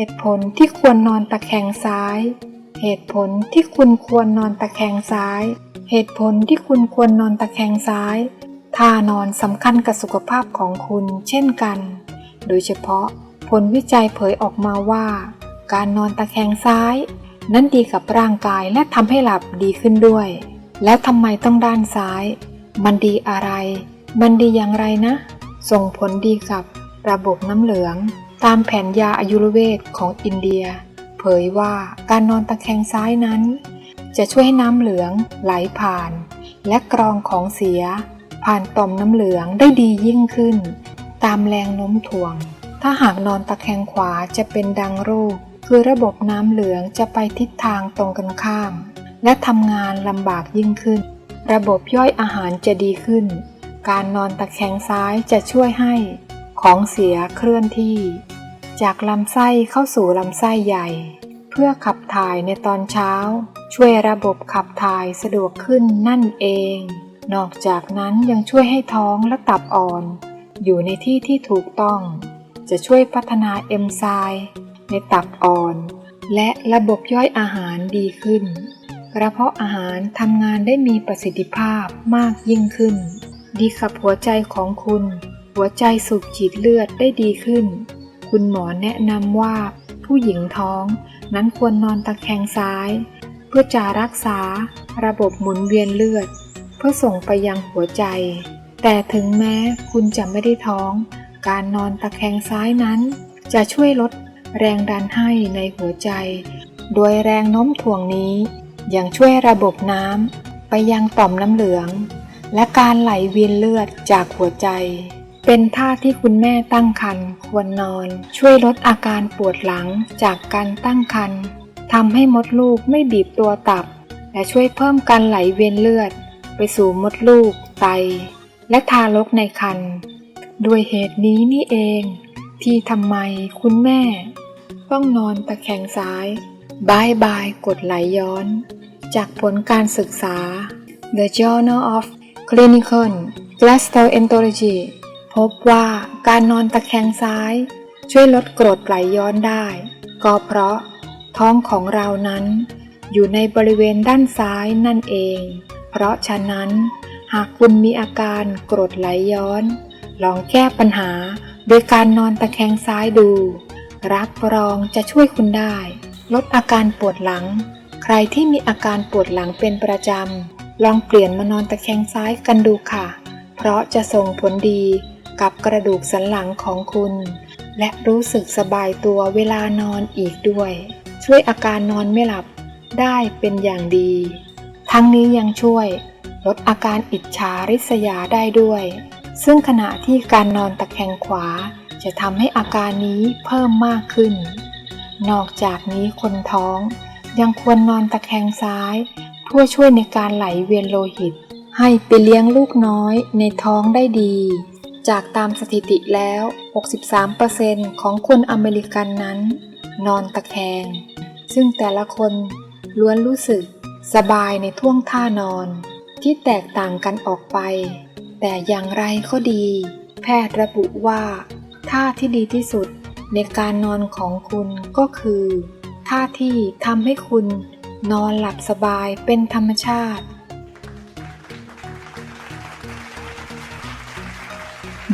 เหตุผลที่ควรนอนตะแคงซ้าย เหตุผลที่คุณควรนอนตะแคงซ้าย เหตุผลที่คุณควรนอนตะแคงซ้ายท่านอนสำคัญกับสุขภาพของคุณเช่นกัน โดยเฉพาะผลวิจัยเผยออกมาว่า การนอนตะแคงซ้าย นั้นดีกับร่างกายและทำให้หลับดีขึ้นด้วย แล้วทำไมต้องด้านซ้าย มันดีอะไร มันดีอย่างไรนะ ส่งผลดีกับระบบน้ำเหลือง ตามแผนยาอายุรเวทของอินเดีย เผยว่าการนอนตะแคงซ้ายนั้น จะช่วยให้น้ำเหลืองไหลผ่าน และกรองของเสีย ผ่านต่อมน้ำเหลืองได้ดียิ่งขึ้น ตามแรงโน้มถ่วง ถ้าหากนอนตะแคงขวาจะเป็นดังรูป คือระบบน้ำเหลืองจะไปทิศทางตรงกันข้าม และทำงานลำบากยิ่งขึ้น ระบบย่อยอาหารจะดีขึ้น การนอนตะแคงซ้ายจะช่วยให้ ของเสียเคลื่อนที่ จากลำไส้เข้าสู่ลำไส้ใหญ่ เพื่อขับถ่ายในตอนเช้า ช่วยระบบขับถ่ายสะดวกขึ้นนั่นเอง นอกจากนั้นยังช่วยให้ท้องและตับอ่อน อยู่ในที่ที่ถูกต้อง จะช่วยพัฒนาเอนไซม์ในตับอ่อน และระบบย่อยอาหารดีขึ้นกระเพาะอาหารทำงานได้มีประสิทธิภาพมากยิ่งขึ้น ดีกับหัวใจของคุณ หัวใจสูบฉีดเลือดได้ดีขึ้น คุณหมอแนะนำว่า ผู้หญิงท้องนั้นควรนอนตะแคงซ้าย เพื่อจะรักษาระบบหมุนเวียนเลือด เพื่อส่งไปยังหัวใจ แต่ถึงแม้คุณจะไม่ได้ท้อง การนอนตะแคงซ้ายนั้น จะช่วยลดแรงดันให้ในหัวใจ โดยแรงโน้มถ่วงนี้ยังช่วยระบบน้ำไปยังต่อมน้ำเหลือง และการไหลเวียนเลือดจากหัวใจ เป็นท่าที่คุณแม่ตั้งครรภ์ควรนอน ช่วยลดอาการปวดหลังจากการตั้งครรภ์ทำให้มดลูกไม่บีบตัวตับ และช่วยเพิ่มการไหลเวียนเลือด ไปสู่มดลูก ไต และทารกในครรภ์ด้วยเหตุนี้นี่เอง ที่ทำไมคุณแม่ ต้องนอนตะแคงซ้ายบายบายกดไหลย้อน จากผลการศึกษา The Journal of Clinical Gastroenterology พบว่าการนอนตะแคงซ้าย ช่วยลดกรดไหลย้อนได้ ก็เพราะท้องของเรานั้น อยู่ในบริเวณด้านซ้ายนั่นเอง เพราะฉะนั้น หากคุณมีอาการกรดไหลย้อน ลองแก้ปัญหาโดยการนอนตะแคงซ้ายดู รับรองจะช่วยคุณได้ ลดอาการปวดหลัง ใครที่มีอาการปวดหลังเป็นประจำลองเปลี่ยนมานอนตะแคงซ้ายกันดูค่ะ เพราะจะส่งผลดี กับกระดูกสันหลังของคุณ และรู้สึกสบายตัวเวลานอนอีกด้วย ช่วยอาการนอนไม่หลับได้เป็นอย่างดี ทั้งนี้ยังช่วยลดอาการอิจฉาริษยาได้ด้วย ซึ่งขณะที่การนอนตะแคงขวา จะทำให้อาการนี้เพิ่มมากขึ้น นอกจากนี้คนท้อง ยังควรนอนตะแคงซ้าย เพื่อช่วยในการไหลเวียนโลหิต ให้ไปเลี้ยงลูกน้อยในท้องได้ดี จากตามสถิติแล้ว 63%ของคนอเมริกันนั้น นอนตะแคง ซึ่งแต่ละคนล้วนรู้สึกสบายในท่วงท่านอน ที่แตกต่างกันออกไป แต่อย่างไรก็ดี แพทย์ระบุว่าท่าที่ดีที่สุดในการนอนของคุณก็คือท่าที่ทำให้คุณนอนหลับสบายเป็นธรรมชาติ